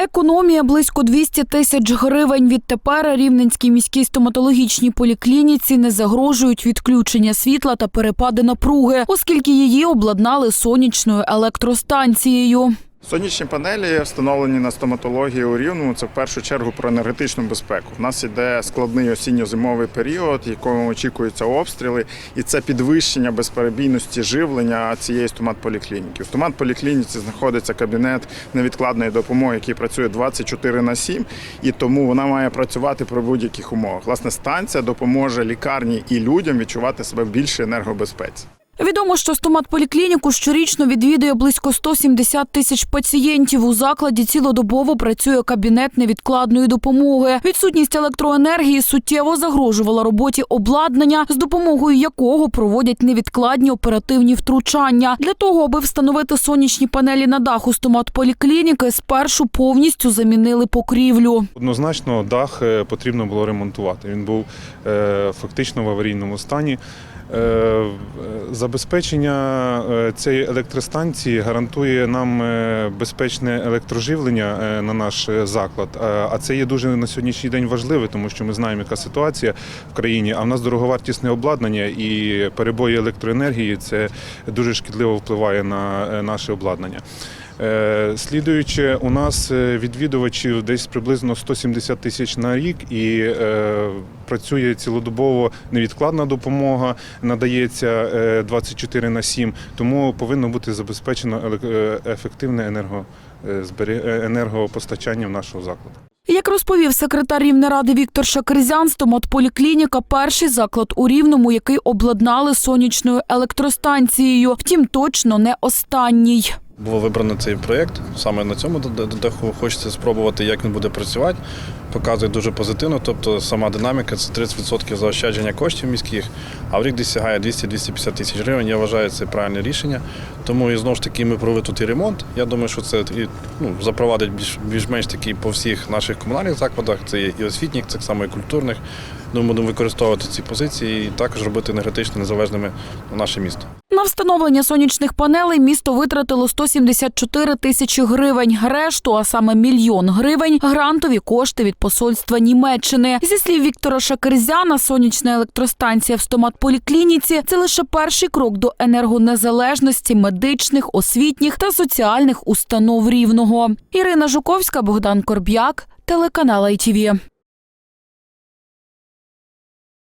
Економія близько 200 тисяч гривень. Відтепер Рівненській міській стоматологічній поліклініці не загрожують відключення світла та перепади напруги, оскільки її обладнали сонячною електростанцією. Сонячні панелі встановлені на стоматології у Рівному. Це в першу чергу про енергетичну безпеку. У нас іде складний осінньо-зимовий період, якому очікуються обстріли, і це підвищення безперебійності живлення цієї стоматполіклініки. В стоматполіклініці знаходиться кабінет невідкладної допомоги, який працює 24 на 7, і тому вона має працювати при будь-яких умовах. Власне, станція допоможе лікарні і людям відчувати себе в більшій енергобезпеці. Відомо, що стоматполіклініку щорічно відвідує близько 170 тисяч пацієнтів. У закладі цілодобово працює кабінет невідкладної допомоги. Відсутність електроенергії суттєво загрожувала роботі обладнання, з допомогою якого проводять невідкладні оперативні втручання. Для того, аби встановити сонячні панелі на даху стоматполіклініки, спершу повністю замінили покрівлю. Однозначно, дах е, потрібно було ремонтувати. Він був е, фактично в аварійному стані. Е, Забезпечення е, цієї електростанції гарантує нам е, безпечне електроживлення на наш заклад. А це є дуже на сьогоднішній день важливе, тому що ми знаємо, яка ситуація в країні. А в нас дороговартісне обладнання і перебої електроенергії це дуже шкідливо впливає на наше обладнання. Слідуючи, у нас відвідувачів десь приблизно 170 тисяч на рік, і працює цілодобово невідкладна допомога, надається е, 24 на 7, тому повинно бути забезпечено е, ефективне енерго, е, е, енергопостачання в нашого закладу. Як розповів секретар Рівнеради Віктор Шакризян, стоматполіклініка – перший заклад у Рівному, який обладнали сонячною електростанцією. Втім, точно не останній. Було вибрано цей проєкт. Саме на цьому даху хочеться спробувати, як він буде працювати. Показує дуже позитивно. Тобто сама динаміка це 30% заощадження коштів міських, а в рік десь сягає 200-250 тисяч гривень. Я вважаю, це правильне рішення. Тому і знову ж таки ми провели тут і ремонт. Я думаю, що це ну, запровадить більш, більш-менш такий по всіх наших комунальних закладах. Це і освітніх, так само і культурних. Думаю, будемо використовувати ці позиції і також робити енергетично незалежними наше місто. На встановлення сонячних панелей місто витратило 174 тисячі гривень. Решту, а саме мільйон гривень, грантові кошти від посольства Німеччини. Зі слів Віктора Шакерзяна, сонячна електростанція в стоматполіклініці – це лише перший крок до енергонезалежності медичних, освітніх та соціальних установ Рівного. Ірина Жуковська, Богдан Корб'як, телеканал ITV.